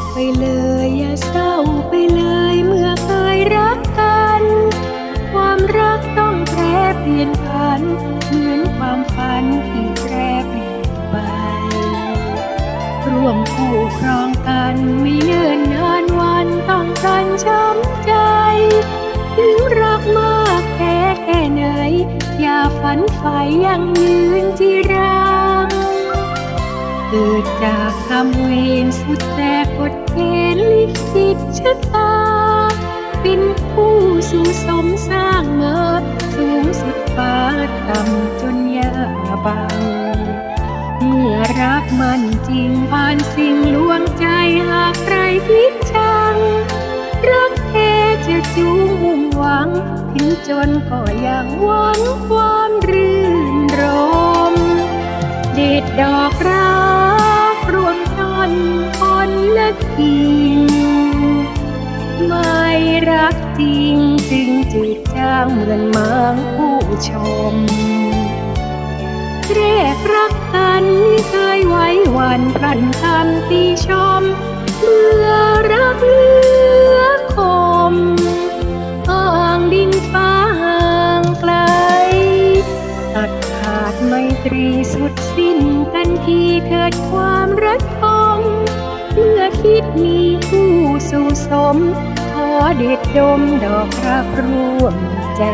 กไปเลยอย่าเศร้าไปเลยเมื่อเคยรักกัน ความรักต้องแปรเปลี่ยนผัน เหมือนความฝันที่แปรเปลี่ยนไปร่วมคู่ครองกันไม่เนิ่นนานวันต้องกันช้ำใจ ถึงรักมากแค่แค่ไหน อย่าฝันใฝ่ยังยืนที่รัก เกิดจากคำเวรสุดแต่กฎเกณฑ์ลิขิตชะตา เป็นผู้สู่สมสร้างเมื่อสูงสุดฟ้าต่ำจนยาบัง เมื่อรักมันจริงผ่านสิ่งลวงใจหากใครคิดชัง รักแท้จะจูงมุ่งหวัง ถึงจนก็ยังหวังความรื่นรม เด็ดดอกรั ละกิ่งไม่รักจริงจึงจืดจางเหมือนมางผู้ชมแรกรักกันไม่เคยไว้วันพลันคำตีชมเมื่อรักเลือคมอ่างดินฟ้าห่างไกล ตัดขาดไมตรีสุดสิ้นกันทีเกิดความรักทองเมื่อ คิดมีผู้สู่สม ขอเด็ดดมดอกรักร่วมใจ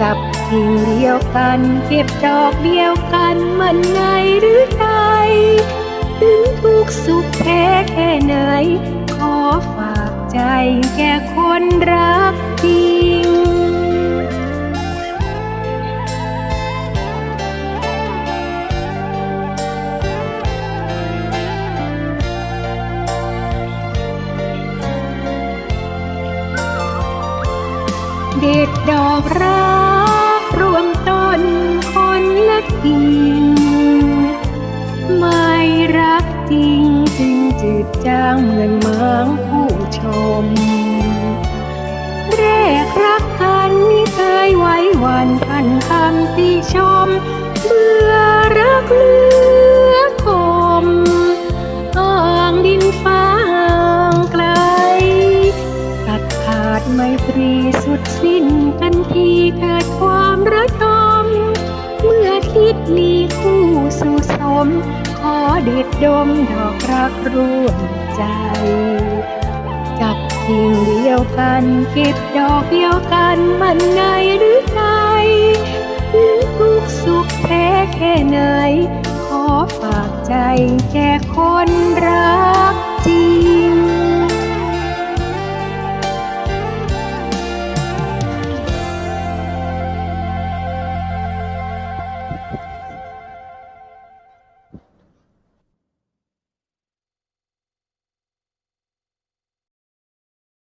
จับกิ่งเดียวกัน เก็บดอกเดียวกันมันไงหรือใจถึงทุกสุขแท้แค่ไหน ขอฝากใจแก่ค เด็ดดอกรักรวมต้นคนละกิ่งไม่รักจริงจึงจืดจางเหมือนเมืองผู้ชม แรกรักกันไม่เคยไว้วันพันคำติชมเมื่อรักลื รีสุดสิ้นกันทีเกิดความระทม เมื่อคิดมีคู่สู่สม ขอเด็ดดมดอกรักร่วมใจ จับกิ่งเดียวกันเก็บดอกเดียวกันมันไงหรือไงถึงทุกสุขแพ้แค่ไหน ขอฝากใจแก่คนรักจริง